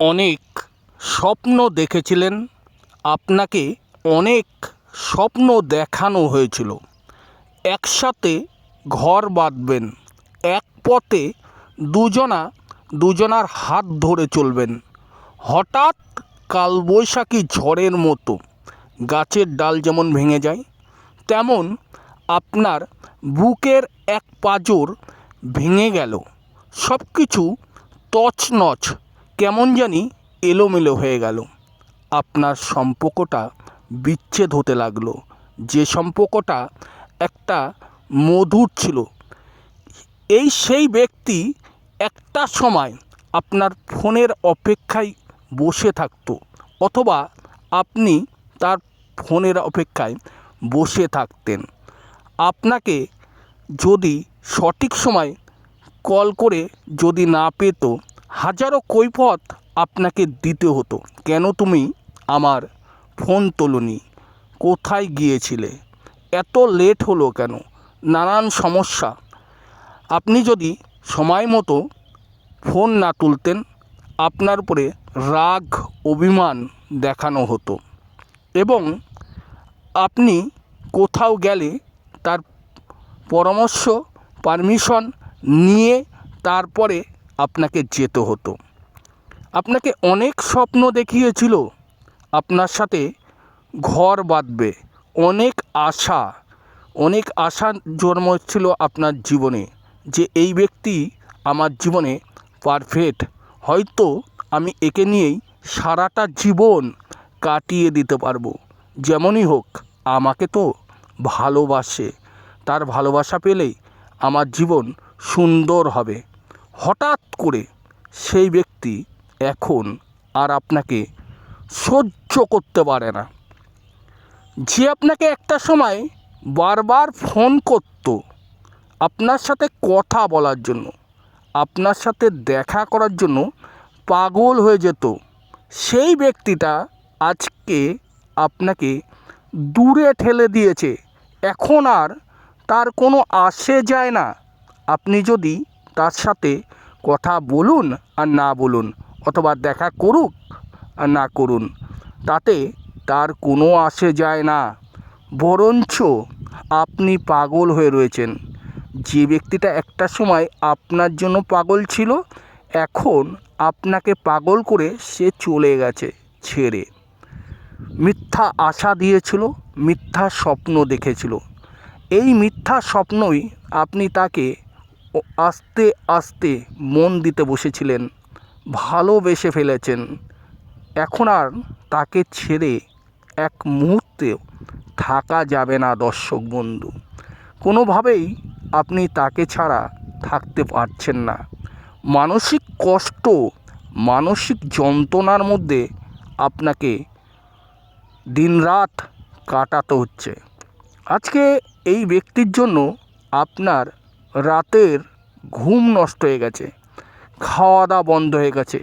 অনেক স্বপ্ন দেখেছিলেন। আপনাকে অনেক স্বপ্ন দেখানো হয়েছিল। একসাথে ঘর বাঁধবেন, এক পথে দুজনা দুজনার হাত ধরে চলবেন। হঠাৎ কালবৈশাখী ঝড়ের মতো গাছের ডাল যেমন ভেঙে যায়, তেমন আপনার বুকের এক পাঁজর ভেঙে গেল। সব কিছু তছনছ। কেমন জানি এলোমেলো হয়ে গেল। আপনার সম্পর্কটা বিচ্ছেদ হতে লাগল। যে সম্পর্কটা একটা মধুর ছিল, এই সেই ব্যক্তি একটা সময় আপনার ফোনের অপেক্ষায় বসে থাকতো, অথবা আপনি তার ফোনের অপেক্ষায় বসে থাকতেন। আপনাকে যদি সঠিক সময় কল করে যদি না পেত হাজারো কৈফত আপনাকে দিতে হতো। কেন তুমি আমার ফোন তোলনি? কোথায় গিয়েছিলে? এত লেট হলো কেন? নানান সমস্যা। আপনি যদি সময় মতো ফোন না তুলতেন, আপনার উপরে রাগ, অভিমান দেখানো হতো। এবং আপনি কোথাও গেলে তার পরামর্শ, পারমিশন নিয়ে তারপরে আপনাকে যেতে হতো। আপনাকে অনেক স্বপ্ন দেখিয়েছিল। আপনার সাথে ঘর বাঁধবে। অনেক আশা অনেক আশা জন্মেছিল আপনার জীবনে যে এই ব্যক্তি আমার জীবনে পারফেক্ট হয়তো আমি একে নিয়েই সারাটা জীবন কাটিয়ে দিতে পারব। যেমনই হোক, আমাকে তো ভালোবাসে। তার ভালোবাসা পেলেই আমার জীবন সুন্দর হবে। হঠাৎ করে সেই ব্যক্তি এখন আর আপনাকে সহ্য করতে পারে না। যে আপনাকে একটা সময় বারবার ফোন করত আপনার সাথে কথা বলার জন্য, আপনার সাথে দেখা করার জন্য পাগল হয়ে যেত, সেই ব্যক্তিটা আজকে আপনাকে দূরে ঠেলে দিয়েছে। এখন আর তার কোনো আসে যায় না। আপনি যদি তার সাথে কথা বলুন আর না বলুন, অথবা দেখা করুক আর না করুন, তাতে তার কোনো আসে যায় না। বরঞ্চ আপনি পাগল হয়ে রয়েছেন। যে ব্যক্তিটা একটা সময় আপনার জন্য পাগল ছিল, এখন আপনাকে পাগল করে সে চলে গেছে ছেড়ে। মিথ্যা আশা দিয়েছিল, মিথ্যা স্বপ্ন দেখেছিল। এই মিথ্যা স্বপ্নই আপনি তাকে আস্তে আস্তে মন দিতে বসেছিলেন, ভালোবেসে ফেলেছেন। এখন আর তাকে ছেড়ে এক মুহূর্তেও থাকা যাবে না, দর্শক বন্ধু। কোনোভাবেই আপনি তাকে ছাড়া থাকতে পারছেন না। মানসিক কষ্ট, মানসিক যন্ত্রণার মধ্যে আপনাকে দিনরাত কাটাতে হচ্ছে। আজকে এই ব্যক্তির জন্য আপনার রাতের ঘুম নষ্ট হয়ে গেছে খাওয়া দাওয়া বন্ধ হয়ে গেছে,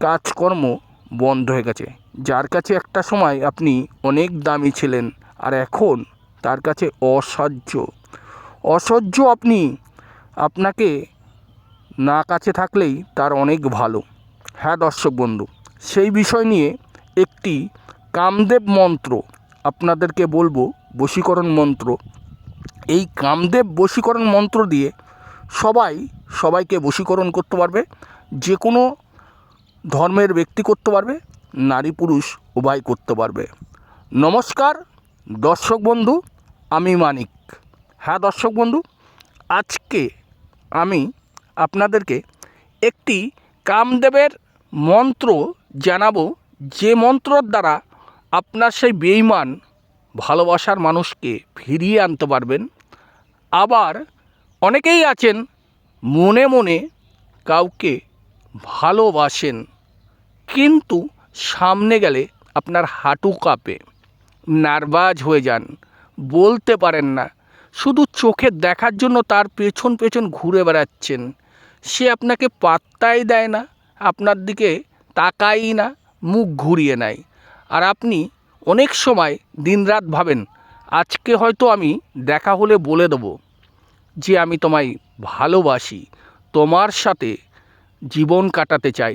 কাজকর্ম বন্ধ হয়ে গেছে। যার কাছে একটা সময় আপনি অনেক দামি ছিলেন আর এখন তার কাছে অসহ্য। অসহ্য আপনি, আপনাকে না কাছে থাকলেই তার অনেক ভালো। হ্যাঁ দর্শক বন্ধু, সেই বিষয় নিয়ে একটি কামদেব মন্ত্র আপনাদেরকে বলব, বশীকরণ মন্ত্র। এই কামদেব বশীকরণ মন্ত্র দিয়ে সবাই সবাইকে বশীকরণ করতে পারবে, যে কোনো ধর্মের ব্যক্তি করতে পারবে, নারী পুরুষ উভয় করতে পারবে। নমস্কার, দর্শক বন্ধু, আমি মানিক। হ্যাঁ দর্শক বন্ধু, আজকে আমি আপনাদেরকে একটি কামদেবের মন্ত্র জানাব, যে মন্ত্রর দ্বারা আপনার সেই বেইমান ভালোবাসার মানুষকে ফিরিয়ে আনতে পারবেন। আবার অনেকেই আছেন, মনে মনে কাউকে ভালোবাসেন, কিন্তু সামনে গেলে আপনার হাঁটু কাঁপে, নার্ভাস হয়ে যান, বলতে পারেন না। শুধু চোখে দেখার জন্য তার পেছন পেছন ঘুরে বেড়াচ্ছেন। সে আপনাকে পাত্তাই দেয় না, আপনার দিকে তাকাই না, মুখ ঘুরিয়ে নেয়। আর আপনি অনেক সময় দিনরাত ভাবেন, আজকে হয়তো আমি দেখা হলে বলে দেবো যে আমি তোমায় ভালোবাসি, তোমার সাথে জীবন কাটাতে চাই,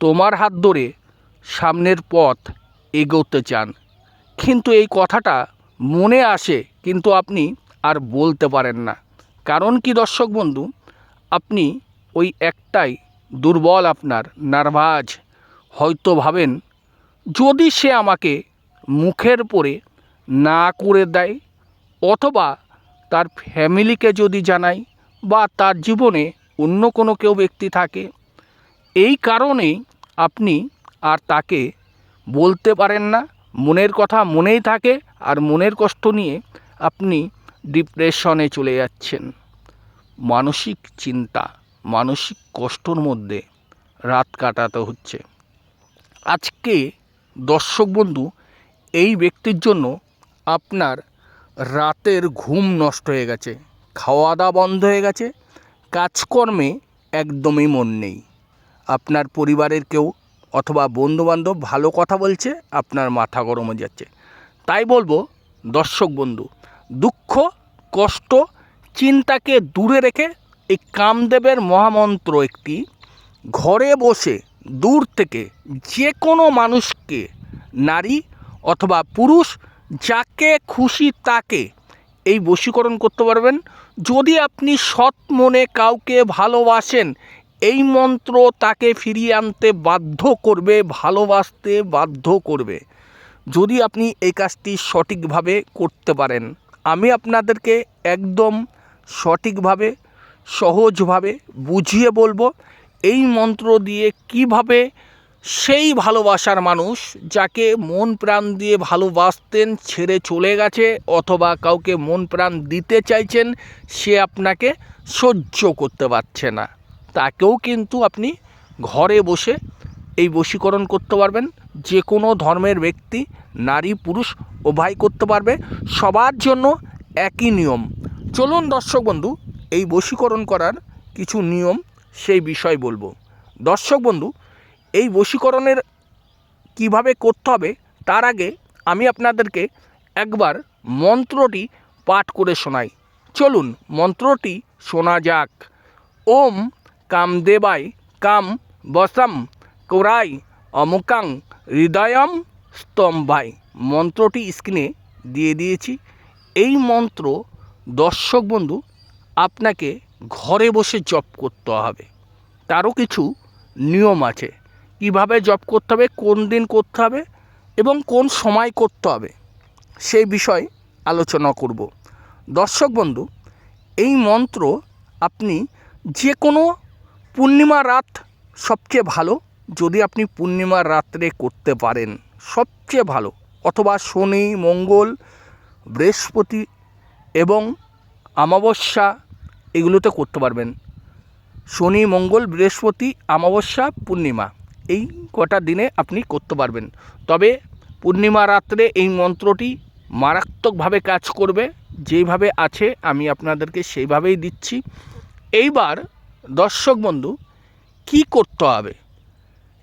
তোমার হাত ধরে সামনের পথ এগোতে চান। কিন্তু এই কথাটা মনে আসে কিন্তু আপনি আর বলতে পারেন না। কারণ কি দর্শক বন্ধু, আপনি ওই একটাই দুর্বল আপনার নার্ভাজ, হয়তো ভাবেন, যদি সে আমাকে মুখের পরে না করে দেয় অথবা তার ফ্যামিলিকে যদি জানাই বা তার জীবনে অন্য কোনো কেউ ব্যক্তি থাকে, এই কারণেই আপনি আর তাকে বলতে পারেন না। মনের কথা মনেই থাকে আর মনের কষ্ট নিয়ে আপনি ডিপ্রেশনে চলে যাচ্ছেন। মানসিক চিন্তা, মানসিক কষ্টর মধ্যে রাত কাটাতে হচ্ছে। আজকে দর্শক বন্ধু এই ব্যক্তির জন্য আপনার রাতের ঘুম নষ্ট হয়ে গেছে খাওয়া দাওয়া বন্ধ হয়ে গেছে, কাজকর্মে একদমই মন নেই। আপনার পরিবারের কেউ অথবা বন্ধুবান্ধব ভালো কথা বলছে, আপনার মাথা গরম হয়ে যাচ্ছে। তাই বলব, দর্শক বন্ধু, দুঃখ, কষ্ট, চিন্তাকে দূরে রেখে এই কামদেবের মহামন্ত্র একটি, ঘরে বসে দূর থেকে যে কোনো মানুষকে, নারী অথবা পুরুষ যাকে খুশি তাকে এই বশীকরণ করতে পারবেন। যদি আপনি সৎ মনে কাউকে ভালোবাসেন, এই মন্ত্র তাকে ফিরিয়ে আনতে বাধ্য করবে, ভালোবাসতে বাধ্য করবে। যদি আপনি এই কাজটি সঠিকভাবে করতে পারেন, আমি আপনাদেরকে একদম সঠিকভাবে, সহজভাবে বুঝিয়ে বলব, এই মন্ত্র দিয়ে কীভাবে সেই ভালোবাসার মানুষ যাকে মন প্রাণ দিয়ে ভালোবাসতেন, ছেড়ে চলে গেছে অথবা কাউকে মন প্রাণ দিতে চাইছেন, সে আপনাকে সহ্য করতে পারছে না। তাকেও কিন্তু আপনি ঘরে বসে এই বশীকরণ করতে পারবেন। যে কোনো ধর্মের ব্যক্তি, নারী, পুরুষ উভয় করতে পারবে। সবার জন্য একই নিয়ম। চলুন দর্শক বন্ধু, এই বশীকরণ করার কিছু নিয়ম সেই বিষয় বলব। দর্শক বন্ধু এই বশীকরণের কীভাবে করতে হবে, তার আগে আমি আপনাদেরকে একবার মন্ত্রটি পাঠ করে শোনাই। চলুন, মন্ত্রটি শোনা যাক। ওম কাম কামদেবায় কাম বসম কোরাই অমুকাং হৃদয়ম স্তম্ভাই মন্ত্রটি স্ক্রিনে দিয়ে দিয়েছি। এই মন্ত্র, দর্শক বন্ধু, আপনাকে ঘরে বসে জপ করতে হবে। তারও কিছু নিয়ম আছে। কীভাবে জব করতে হবে, কোন দিন করতে হবে এবং কোন সময় করতে হবে, সেই বিষয় আলোচনা করব। দর্শক বন্ধু, এই মন্ত্র আপনি যে কোনো পূর্ণিমা রাত সবচেয়ে ভালো যদি আপনি পূর্ণিমার রাত্রে করতে পারেন, সবচেয়ে ভালো। অথবা শনি, মঙ্গল, বৃহস্পতি এবং অমাবস্যা এগুলোতে করতে পারবেন। শনি, মঙ্গল, বৃহস্পতি, অমাবস্যা, পূর্ণিমা। এই কটা দিনে আপনি করতে পারবেন। তবে পূর্ণিমা রাত্রে এই মন্ত্রটি মারাত্মকভাবে কাজ করবে। যেইভাবে আছে, আমি আপনাদেরকে সেইভাবেই দিচ্ছি। এইবার দর্শক বন্ধু, কি করতে হবে?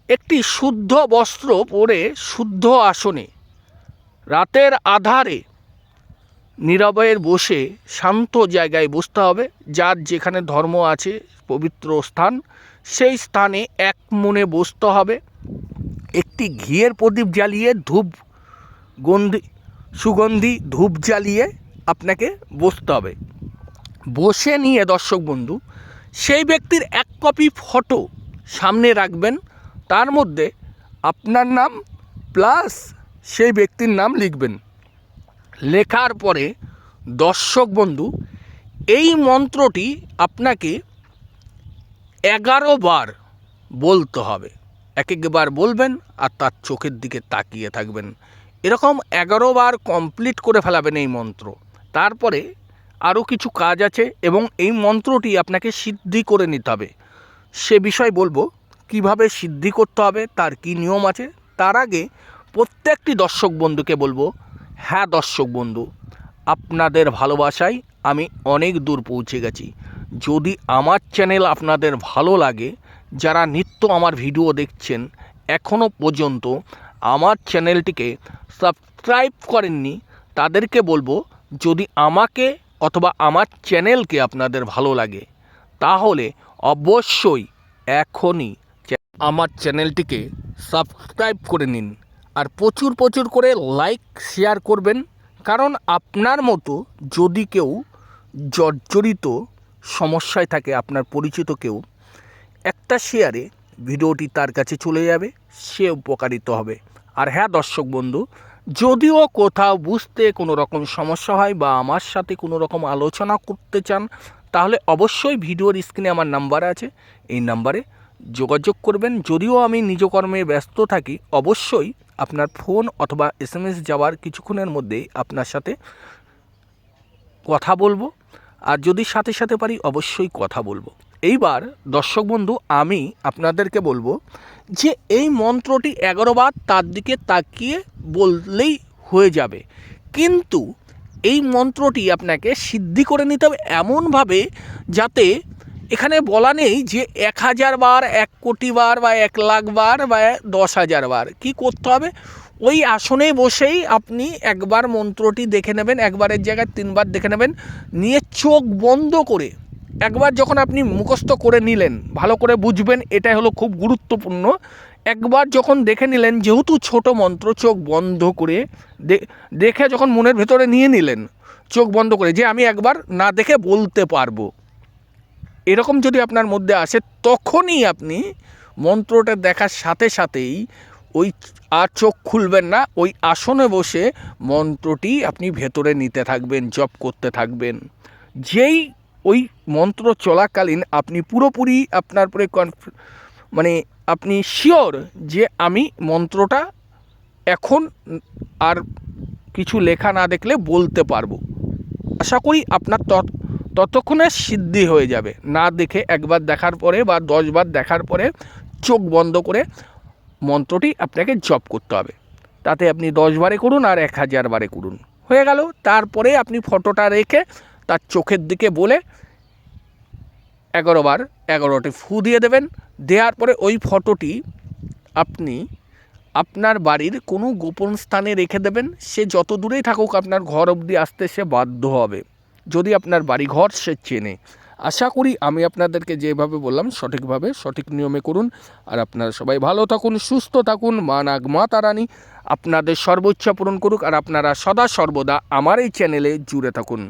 একটি শুদ্ধ বস্ত্র পরে শুদ্ধ আসনে, রাতের আধারে নীরবের বসে শান্ত জায়গায় বসতে হবে। যার যেখানে ধর্ম আছে, পবিত্র স্থান, সেই স্থানে এক মনে বসতে হবে। একটি ঘিয়ের প্রদীপ জ্বালিয়ে ধূপ গন্ধি, সুগন্ধি ধূপ জ্বালিয়ে আপনাকে বসতে হবে। বসে নিয়ে দর্শক বন্ধু, সেই ব্যক্তির এক কপি ফটো সামনে রাখবেন। তার মধ্যে আপনার নাম, প্লাস সেই ব্যক্তির নাম লিখবেন। লেখার পরে, দর্শক বন্ধু, এই মন্ত্রটি আপনাকে এগারো বার বলতে হবে। এক একবার বলবেন আর তার চোখের দিকে তাকিয়ে থাকবেন। এরকম এগারো বার কমপ্লিট করে ফেলাবেন এই মন্ত্র। তারপরে আরও কিছু কাজ আছে এবং এই মন্ত্রটি আপনাকে সিদ্ধি করে নিতে হবে। সে বিষয় বলব, কীভাবে সিদ্ধি করতে হবে, তার কি নিয়ম আছে? তার আগে প্রত্যেকটি দর্শক বন্ধুকে বলব হ্যাঁ দর্শক বন্ধু, আপনাদের ভালোবাসায় আমি অনেক দূর পৌঁছে গেছি। যদি আমার চ্যানেল আপনাদের ভালো লাগে, যারা নিত্য আমার ভিডিও দেখছেন এখনও পর্যন্ত আমার চ্যানেলটিকে সাবস্ক্রাইব করেননি, তাদেরকে বলব, যদি আমাকে অথবা আমার চ্যানেলকে আপনাদের ভালো লাগে, তাহলে অবশ্যই এখনই আমার চ্যানেলটিকে সাবস্ক্রাইব করে নিন। আর প্রচুর প্রচুর করে লাইক শেয়ার করবেন। কারণ আপনার মতো যদি কেউ জর্জরিত সমস্যায় থাকে, আপনার পরিচিত কেউ, একটা শেয়ারে ভিডিওটি তার কাছে চলে যাবে, সে উপকারিত হবে। আর হ্যাঁ দর্শক বন্ধু, যদিও কোথাও বুঝতে কোনো রকম সমস্যা হয় বা আমার সাথে কোনো রকম আলোচনা করতে চান, তাহলে অবশ্যই ভিডিওর স্ক্রিনে আমার নাম্বার আছে। এই নাম্বারে যোগাযোগ করবেন। যদিও আমি নিজ কর্মে ব্যস্ত থাকি, অবশ্যই আপনার ফোন অথবা এস এম এস যাওয়ার কিছুক্ষণের মধ্যেই আপনার সাথে কথা বলব। আর যদি সাথে সাথে পারি, অবশ্যই কথা বলব। এইবার, দর্শক বন্ধু, আমি আপনাদেরকে বলব যে, এই মন্ত্রটি এগারো বার তার দিকে তাকিয়ে বললেই হয়ে যাবে। কিন্তু এই মন্ত্রটি আপনাকে সিদ্ধি করে নিতে হবে এমনভাবে যাতে এখানে বলা নেই যে এক হাজার বার, এক কোটি বার বা এক লাখ বার বা দশ হাজার বার। কি করতে হবে? ওই আসনে বসেই আপনি একবার মন্ত্রটি দেখে নেবেন, একবারের জায়গায় তিনবার দেখে নেবেন, নিয়ে চোখ বন্ধ করে একবার যখন আপনি মুখস্থ করে নিলেন, ভালো করে বুঝবেন, এটাই হলো খুব গুরুত্বপূর্ণ। একবার যখন দেখে নিলেন, যেহেতু ছোট মন্ত্র, চোখ বন্ধ করে দেখে যখন মনের ভেতরে নিয়ে নিলেন, চোখ বন্ধ করে যে আমি একবার না দেখে বলতে পারব। এরকম যদি আপনার মধ্যে আসে, তখনই আপনি মন্ত্রটা দেখার সাথে সাথেই ওই আর চোখ খুলবেন না, ওই আসনে বসে মন্ত্রটি আপনি ভেতরে নিতে থাকবেন, জপ করতে থাকবেন। যেই ওই মন্ত্র চলাকালীন আপনি পুরোপুরি আপনার পরে কনফ- মানে আপনি শিওর যে আমি মন্ত্রটা এখন আর কিছু লেখা না দেখলে বলতে পারব। আশা করি আপনার তত- ততক্ষণে সিদ্ধি হয়ে যাবে। না দেখে একবার দেখার পরে বা দশবার দেখার পরে চোখ বন্ধ করে মন্ত্রটি আপনাকে জপ করতে হবে। তাতে আপনি দশ বারে করুন আর এক হাজার বারে করুন। হয়ে গেল। তারপরে আপনি ফটোটা রেখে তার চোখের দিকে বলে এগারো বার এগারোটি ফু দিয়ে দেবেন। দেওয়ার পরে ওই ফটোটি আপনি আপনার বাড়ির কোনো গোপন স্থানে রেখে দেবেন। সে যত দূরেই থাকুক আপনার ঘর অবধি আসতে সে বাধ্য হবে। যদি আপনার বাড়ি ঘর সে চেনে। আশা করি আমি আপনাদেরকে যেভাবে বললাম সঠিকভাবে সঠিক নিয়মে করুন। আর আপনারা সবাই ভালো থাকুন, সুস্থ থাকুন, মা নাগ, মা তারানি আপনাদের সর্বোচ্চ পূরণ করুক আর আপনারা সদা সর্বদা আমার এই চ্যানেলে জুড়ে থাকুন।